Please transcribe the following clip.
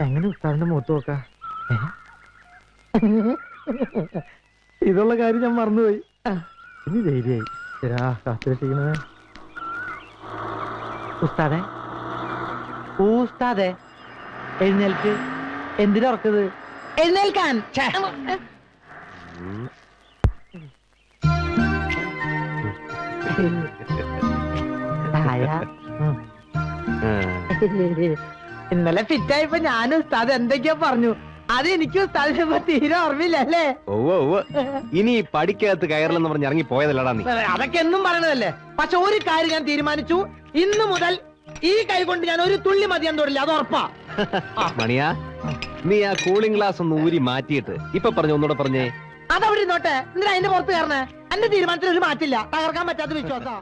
എങ്ങനെ ഉസ്താദിന്റെ മുഖത്ത് നോക്ക? ഇതുള്ള കാര്യം ഞാൻ മറന്നുപോയി. ഇനി ധൈര്യമായി. ശരാ കാത്തിരിക്കണേ ഉസ്താദേ? ഉസ്താദേ എഴുന്നേൽക്ക്. എന്തിനാ ഉറക്കത് എഴുന്നേൽക്കാൻ. ഛെ. ഇന്നലെ ഫിറ്റായപ്പോ ഞാൻ ഉസ്താദ് എന്തൊക്കെയോ പറഞ്ഞു. അത് എനിക്ക് ഉസ്താദിനെ തീരെ ഓർമ്മയില്ലല്ലേ ഇനി പഠിക്കകത്ത് കയറില്ലെന്ന് പറഞ്ഞ് ഇറങ്ങി പോയതല്ലടാ നീ. അതൊക്കെ എന്നും പറയണതല്ലേ? പക്ഷെ ഒരു കാര്യം ഞാൻ തീരുമാനിച്ചു. ഇന്ന് മുതൽ ഈ കൈ കൊണ്ട് ഞാൻ ഒരു തുള്ളി മതിയാൻ തൊടില്ല അത് ഉറപ്പാ. മണിയാ നീ ആ കൂളിംഗ് ഗ്ലാസ് ഒന്ന് ഊരി മാറ്റിയിട്ട് ഇപ്പൊ പറഞ്ഞു ഒന്നുകൂടെ പറഞ്ഞേ. അതവിടെ നോട്ടെ എന്തിനാ അതിന്റെ പുറത്ത് കയറണേ? എന്റെ തീരുമാനത്തിൽ ഒരു മാറ്റില്ല തകർക്കാൻ പറ്റാത്ത വിശ്വാസം.